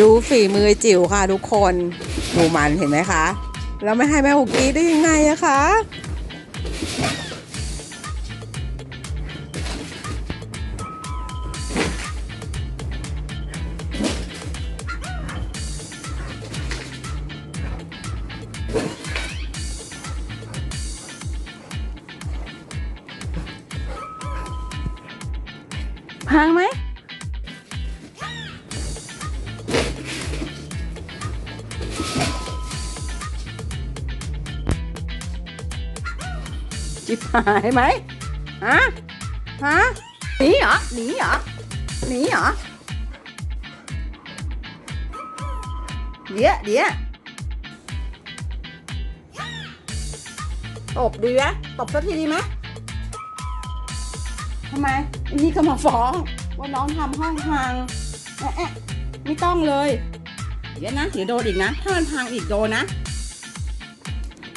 ดูฝีมือจิ๋วค่ะทุกคนดูมันเห็นไหมคะแล้วไม่ให้แม่โอกรีดได้ยังไงอะคะพังไหม จิบหายไหมฮะฮะหนีเหรอหนีเหรอหนีเหรอเดี๋ยวเดี๋ยวตบดีไหมตบสักทีดีไหมทำไมอันนี้ก็มาฟ้องว่าน้องทำห้องพังแอะแอะไม่ต้องเลย เดี๋ยวนะเดี๋ยวโดนอีกนะ ถ้ามันพังอีกโดนนะ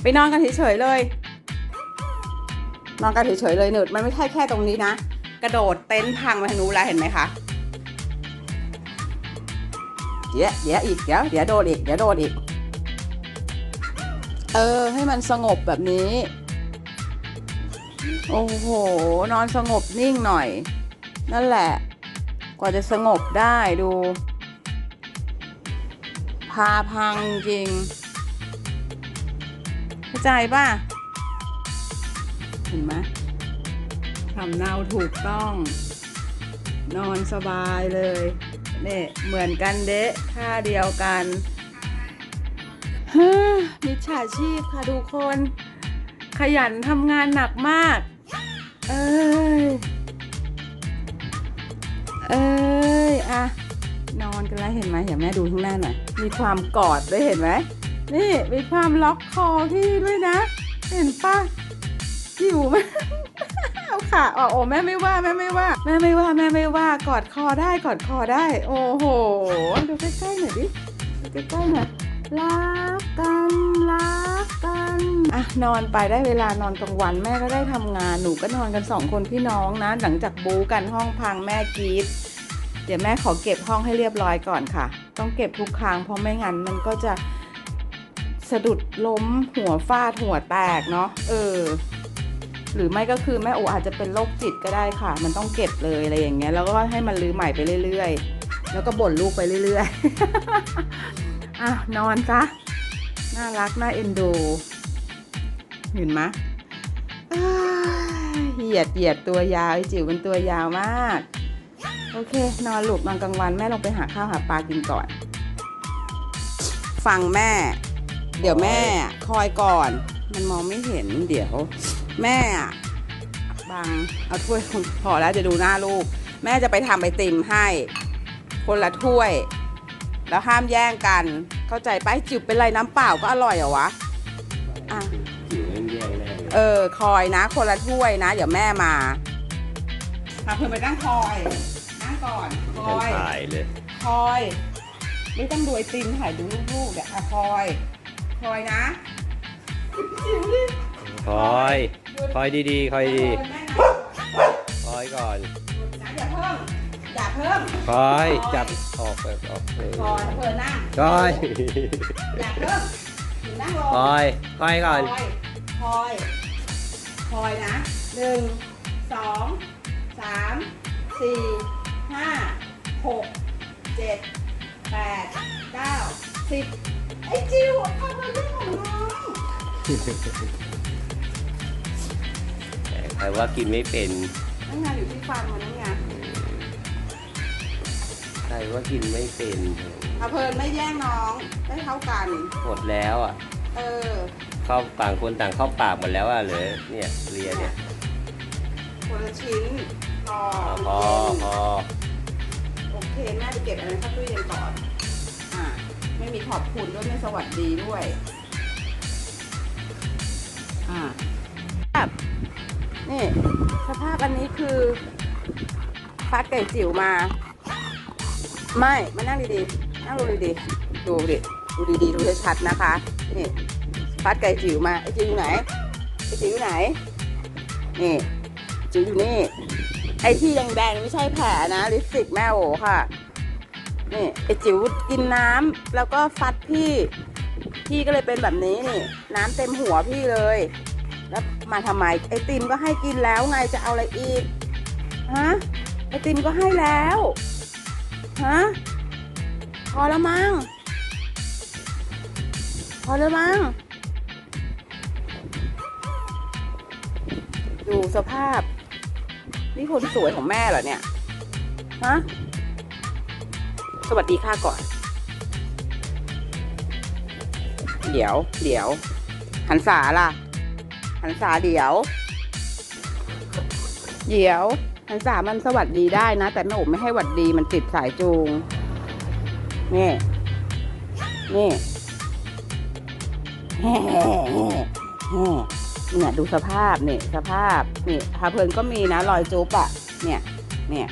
ไปนอนกันเฉยๆเลย นอนกันเฉยๆเลยหนุดมันไม่ใช่แค่ตรงนี้นะ กระโดดเต็นท์พังไปทางนู้นแล้วเห็นไหมคะเดี๋ยวเดี๋ยวอีกเดี๋ยวเดี๋ยวโดนอีกเดี๋ยวโดนอีก เออ ให้มันสงบแบบนี้ โอ้โห นอนสงบนิ่งหน่อย นั่นแหละ กว่าจะสงบได้ดู พาพังจริง เข้าใจป่ะ เห็นไหมทำเนาถูกต้อง นอนสบายเลยเนี่ยเหมือนกันเดะท่าเดียวกันฮมิจฉาชีพค่ะทุกคน ขยันทำงานหนักมาก เอ้ย เอ้ยอะนอนกันแล้วเห็นไหมเดี๋ยวแม่ดูข้างหน้าหน่อย มีความกอดด้วยเห็นไหม นี่มีความล็อกคอพี่ด้วยนะ เห็นปะ จิ๋วไหมเอาขาออกโอ้แม่ไม่ว่าแม่ไม่ว่า แม่ไม่ว่าแม่ไม่ว่ากอดคอได้กอดคอได้ โอ้โหดูใกล้ๆหน่อยดิดูใกล้ๆหน่อยรักกันรักกันอะนอนไปได้เวลานอนกลางวันแม่ก็ได้ทำงานหนูก็นอนกันสองคนพี่น้องนะ หลังจากบูกันห้องพังแม่กรีดเดี๋ยวแม่ขอเก็บห้องให้เรียบร้อยก่อนค่ะ ต้องเก็บทุกครั้งเพราะไม่งั้นมันก็จะสะดุดล้มหัวฟาดหัวแตกเนาะเออ หรือไม่ก็คือแม่โออาจจะเป็นโรคจิตก็ได้ค่ะ มันต้องเก็บเลยอะไรอย่างเงี้ยแล้วก็ให้มันรื้อใหม่ไปเรื่อย ๆ แล้วก็บ่นลูกไปเรื่อยๆ อะนอนซะน่ารักน่าเอ็นดูเห็นไหมเหยียดเหยียดตัวยาวจิ๋วเป็นตัวยาวมาก โอเค นอนหลูกนอนกลางวันแม่ลงไปหาข้าวหาปลากินก่อน ฟังแม่ เดี๋ยวแม่คอยก่อน มันมองไม่เห็นเดี๋ยว แม่อะบังเอาถ้วยพอแล้วจะดูหน้าลูก แม่จะไปทำไอติมให้ คนละถ้วย แล้วห้ามแย่งกัน เข้าใจปะไอ้จิ๋วเป็นไรน้ำเปล่าก็อร่อยเหรอวะอะจิ๋วแม่งแย่งแน่เลยเออ คอยนะ คนละถ้วยนะ เดี๋ยวแม่มาพาเพื่อนไปนั่งคอยนั่งก่อนคฉันอย ถ่ายเลย คอย ไม่ต้องดูไอติมถ่ายดูลูกๆเดี๋ยวอะคอย คอยนะจิ๋วดิ คอย คอยดีๆ คอยดีแม่นะคอยก่อนนะอย่าเพิ่ม อย่าเพิ่มคอย จับออกแบบออกเออคอยเพื่อนนั่งคอย อย่าเพิ่มถึงนั่งลงคอย คอยก่อนคอยคอย คอยนะหนึ่งสองสามสี่ห้าหกเจ็ดแปดเก้าสิบไอ้จิวทำอะไรของน้อง ใครว่ากินไม่เป็นนั่งงานอยู่ที่ฟันมันนั่งไงใครว่ากินไม่เป็นอาเพลินไม่แย่งน้องได้เท่ากัน หมดแล้วอะ เออ เข้าต่างคนต่างเข้าปากหมดแล้วอะเหลือเนี่ยเลียเนี่ยคนละชิ้นพอพอพอโอเคแม่ไปเก็บอันนั้นเข้าตู้เย็นก่อนอ่าไม่มีขอบคุณด้วยไม่สวัสดีด้วย อ่าแบบ นี่สภาพอันนี้คือฟัดไก่จิ๋วมา ไม่มานั่งดีๆ นั่งดูดีๆ ดูดิ ดูดีๆ ดูชัดๆนะคะ นี่ฟัดไก่จิ๋วมา ไอ้จิ๋วอยู่ไหน ไอ้จิ๋วอยู่ไหน นี่ จิ๋วอยู่นี่ ไอ้ที่แดงๆไม่ใช่แผลนะลิปสติกแม่โอค่ะ นี่ไอจิ๋วกินน้ำแล้วก็ฟัดพี่ พี่ก็เลยเป็นแบบนี้นี่ น้ำเต็มหัวพี่เลย แล้วมาทำไมไอติมก็ให้กินแล้วไงจะเอาอะไรอีกฮะไอติมก็ให้แล้วฮะพอแล้วมั้งพอแล้วมั้งดูสภาพ นี่คนสวยของแม่เหรอเนี่ยฮะสวัสดีค่ะก่อน เดี๋ยว เดี๋ยวหันษาล่ะ หันษาเดี๋ยว เดี๋ยวหันษามันสวัสดีได้นะ แต่แม่โอ๋ไม่ให้หวัดดีมันติดสายจูง นี่นี่แฮ่แฮ่เนี่ยดูสภาพนี่สภาพนี่พาเพลินก็มีนะรอยจุ๊บอะเนี่ยเนี่ย